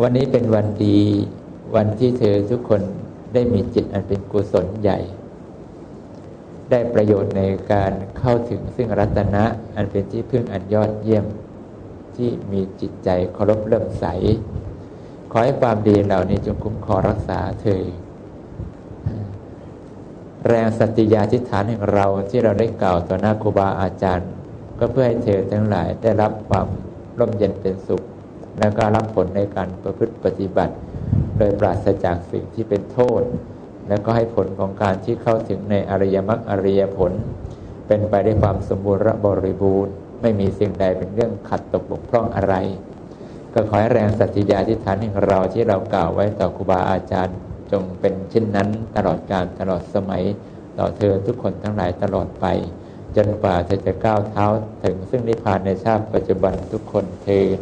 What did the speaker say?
วันนี้เป็นวันดีวันที่เธอทุกคนได้มีจิตอันเป็นกุศลใหญ่ ได้ประโยชน์ในการเข้าถึงซึ่งรัตนะอันเป็นที่พึ่งอันยอดเยี่ยม ที่มีจิตใจเคารพเลื่อมใส ขอให้ความดีเหล่านี้จงคุ้มครองรักษาเธอ แรงสัตยาธิษฐานแห่งเราที่เราได้กล่าวต่อหน้าครูบาอาจารย์ ก็เพื่อให้เธอทั้งหลายได้รับความร่มเย็นเป็นสุข และก็รับผลในการประพฤติปฏิบัติ โดยปราศจากสิ่งที่เป็นโทษ และก็ให้ผลของการที่เข้าถึงในอริยมรรคอริยผล เป็นไปด้วยความสมบูรณ์บริบูรณ์ ไม่มีสิ่งใดเป็นเรื่องขัดตกบกพร่องอะไร ก็ขอให้แรงสัตยาธิฐานแห่งเราที่เรากล่าวไว้ต่อครูบาอาจารย์จงเป็นเช่นนั้นตลอดการตลอดสมัย ต่อเธอทุกคนทั้งหลายตลอดไป จนกว่าเธอจะก้าวเท้าถึงซึ่งนิพพานในชาติปัจจุบันทุกคนเทน